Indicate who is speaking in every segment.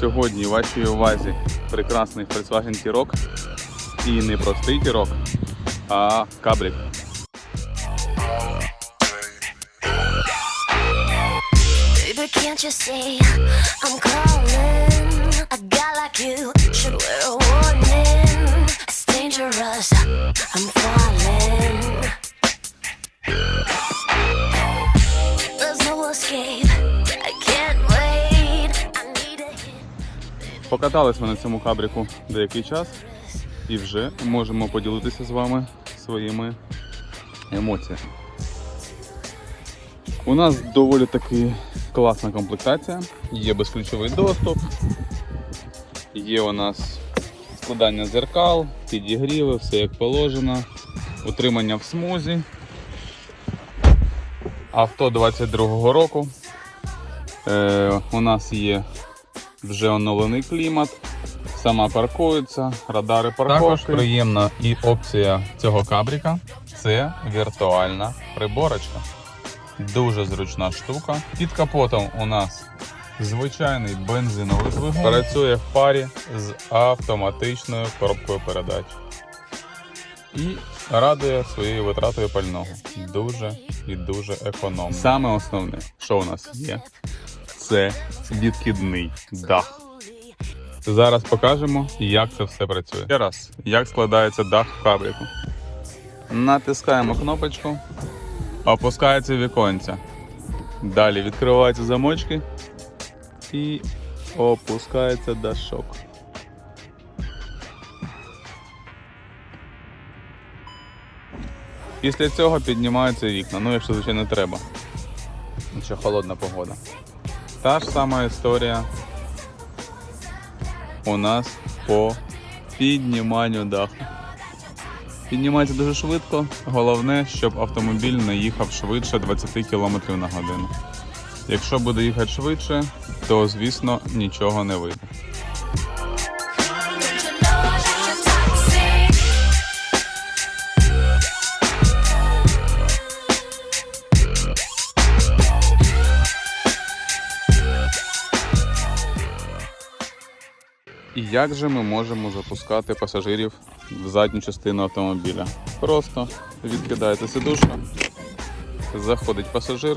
Speaker 1: Сьогодні вашій увазі прекрасний Volkswagen T-Roc. І не простий T-Roc, а
Speaker 2: you I'm calling?
Speaker 1: Покатались ми на цьому кабрику деякий час і вже можемо поділитися з вами своїми емоціями. У нас доволі таки класна комплектація. Є безключовий доступ, є у нас складання зеркал, підігріви, все як положено, утримання в смузі. Авто 22-го року. Е, у нас є вже оновлений клімат, сама паркується, радари парковки. Також приємна і опція цього кабріка це віртуальна приборочка. Дуже зручна штука. Під капотом у нас звичайний бензиновий двигун. Працює в парі з автоматичною коробкою передач. І радує своєю витратою пального. Дуже і дуже економно. Саме основне, що у нас є, це відкидний дах. Зараз покажемо, як це все працює. Ще раз, як складається дах в кабрику. Натискаємо кнопочку, опускається віконця. Далі відкриваються замочки і опускається дашок. Після цього піднімаються вікна, ну якщо звичайно треба. Ще холодна погода. Та ж сама історія у нас по підніманню даху. Піднімається дуже швидко. Головне, щоб автомобіль не їхав швидше 20 км на годину. Якщо буде їхати швидше, то звісно нічого не вийде. І як же ми можемо запускати пасажирів в задню частину автомобіля? Просто відкидається сидушка, заходить пасажир,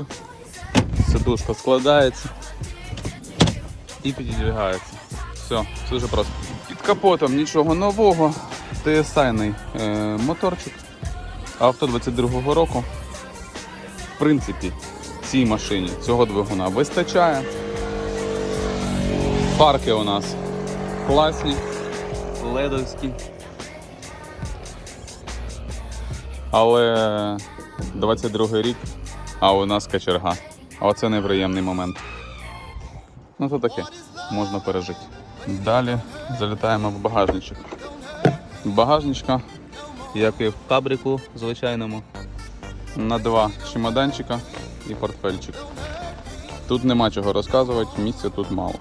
Speaker 1: сидушка складається і піддвигається. Все, все дуже просто. Під капотом нічого нового. TSI е, моторчик. Авто 22-го року. В принципі, цій машині цього двигуна вистачає. Парки у нас класні, ледовські. Але 22 рік, а у нас качерга. А оце неприємний момент. Ну то таке, можна пережити. Далі залітаємо в багажничок. Багажничка, як і в кабрику звичайному, на два чемоданчика і портфельчик. Тут нема чого розказувати, місця тут мало.